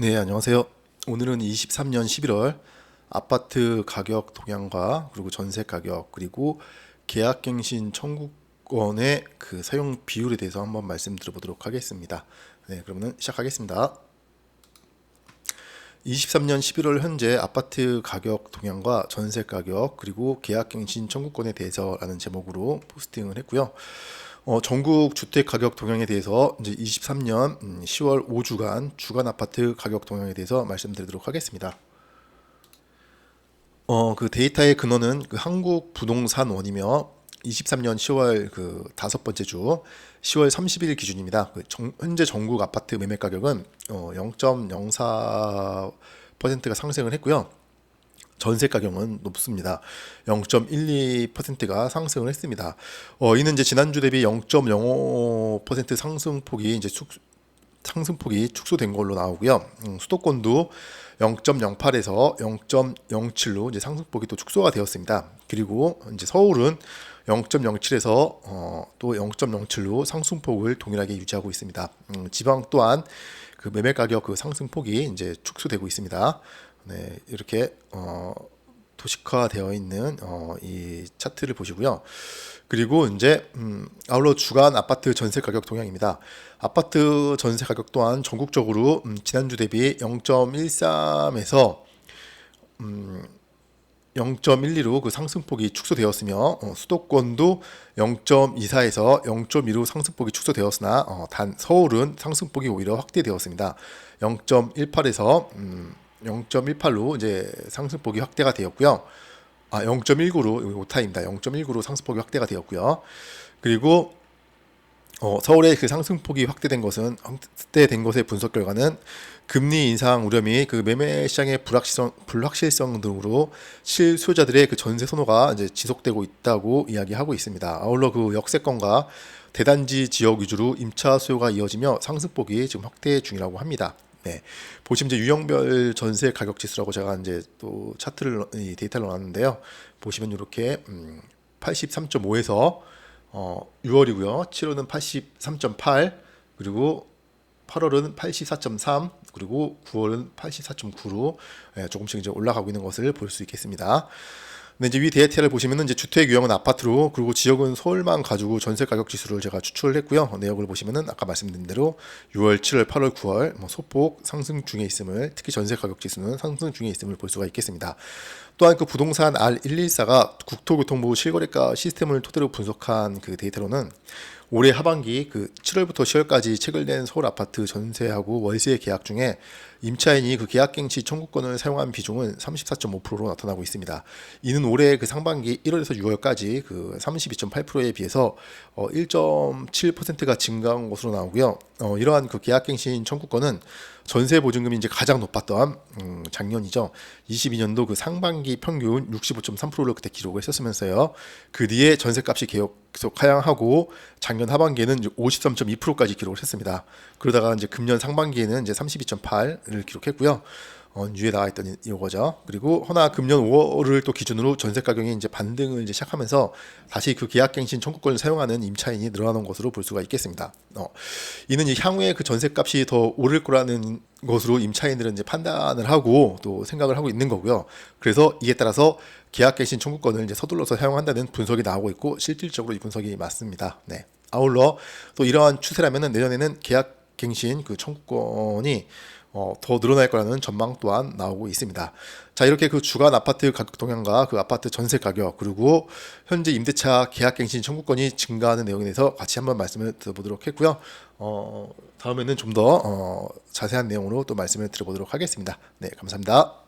네, 안녕하세요. 오늘은 23년 11월 아파트 가격 동향과 그리고 전세 가격 그리고 계약갱신 청구권의 그 사용 비율에 대해서 한번 말씀드려보도록 하겠습니다. 네, 그러면 시작하겠습니다. 23년 11월 현재 아파트 가격 동향과 전세 가격 그리고 계약갱신 청구권에 대해서라는 제목으로 포스팅을 했고요. 어, 전국 주택 가격 동향에 대해서 이제 23년 음, 10월 5주간 주간 아파트 가격 동향에 대해서 말씀드리도록 하겠습니다. 어, 그 데이터의 근원은 그 한국 부동산 원이며 23년 10월 그 다섯 번째 주 10월 30일 기준입니다. 그 정- 현재 전국 아파트 매매 가격은 어, 0.04%가 상승을 했고요. 전세 가격은 높습니다. 0.12%가 상승을 했습니다. 어, 이는 이제 지난주 대비 0.05% 상승폭이 이제 축, 상승폭이 축소된 걸로 나오고요. 음, 수도권도 0.08에서 0.07로 이제 상승폭이 또 축소가 되었습니다. 그리고 이제 서울은 0.07에서 어, 또 0.07로 상승폭을 동일하게 유지하고 있습니다. 음, 지방 또한 그 매매 가격 그 상승폭이 이제 축소되고 있습니다. 네, 이렇게 어, 도식화되어 있는 어, 이 차트를 보시고요. 그리고 이제 음, 아울러 주간 아파트 전세 가격 동향입니다. 아파트 전세 가격 또한 전국적으로 음, 지난주 대비 0.13에서 0.12로 그 상승폭이 축소되었으며 어, 수도권도 0.24에서 0.2로 상승폭이 축소되었으나 어, 단 서울은 상승폭이 오히려 확대되었습니다. 0.18에서 음, 0.18로 이제 상승폭이 확대가 되었고요. 아 0.19로 여기 오타입니다. 0.19로 상승폭이 확대가 되었고요. 그리고 어, 서울의 그 상승폭이 확대된 것은 확대된 것의 분석 결과는 금리 인상 우려 및 그 매매 시장의 불확실성, 불확실성 등으로 실수요자들의 그 전세 선호가 이제 지속되고 있다고 이야기하고 있습니다. 아울러 그 역세권과 대단지 지역 위주로 임차 수요가 이어지며 상승폭이 지금 확대 중이라고 합니다. 네. 보시면 이제 유형별 전세 가격 지수라고 제가 이제 또 차트를 데이터를 넣었는데요. 보시면 이렇게 음, 83.5에서 어, 6월이고요. 7월은 83.8 그리고 8월은 84.3 그리고 9월은 84.9로 예, 조금씩 이제 올라가고 있는 것을 볼 수 있겠습니다. 근데 이제 위 데이터를 보시면은 이제 주택 유형은 아파트로 그리고 지역은 서울만 가지고 전세 가격 지수를 제가 추출을 했고요. 내역을 보시면은 아까 말씀드린 대로 6월, 7월, 8월, 9월 뭐 소폭 상승 중에 있음을 특히 전세 가격 지수는 상승 중에 있음을 볼 수가 있겠습니다. 또한 그 부동산 R114가 국토교통부 실거래가 시스템을 토대로 분석한 그 데이터로는 올해 하반기 그 7월부터 10월까지 체결된 서울 아파트 전세하고 월세 계약 중에 임차인이 그 계약갱시 청구권을 사용한 비중은 34.5%로 나타나고 있습니다. 이는 올해 그 상반기 1월에서 6월까지 그 32.8%에 비해서 어 1.7%가 증가한 것으로 나오고요. 어 이러한 그 계약갱신 청구권은 전세 보증금이 이제 가장 높았던 음, 작년이죠. 22년도 그 상반기 평균 65.3%를 그때 기록을 했었으면서요. 그 뒤에 전세값이 계속 하향하고 작년 하반기에는 53.2%까지 기록을 했습니다. 그러다가 이제 금년 상반기에는 이제 32.8을 기록했고요. 어, 위에 나와 있던 이- 이거죠. 그리고 허나 금년 5월을 또 기준으로 전세 가격이 이제 반등을 이제 시작하면서 다시 그 계약갱신 청구권을 사용하는 임차인이 늘어나는 것으로 볼 수가 있겠습니다. 어, 이는 향후에 그 전세값이 더 오를 거라는 것으로 임차인들은 이제 판단을 하고 또 생각을 하고 있는 거고요. 그래서 이에 따라서 계약갱신 청구권을 이제 서둘러서 사용한다는 분석이 나오고 있고 실질적으로 이 분석이 맞습니다. 네. 아울러 또 이러한 추세라면은 내년에는 계약갱신 그 청구권이 어, 더 늘어날 거라는 전망 또한 나오고 있습니다. 자 이렇게 그 주간 아파트 가격 동향과 그 아파트 전세 가격 그리고 현재 임대차 계약갱신 청구권이 증가하는 내용에 대해서 같이 한번 말씀을 드려보도록 했고요. 어, 다음에는 좀더 어, 자세한 내용으로 또 말씀을 드려보도록 하겠습니다. 네 감사합니다.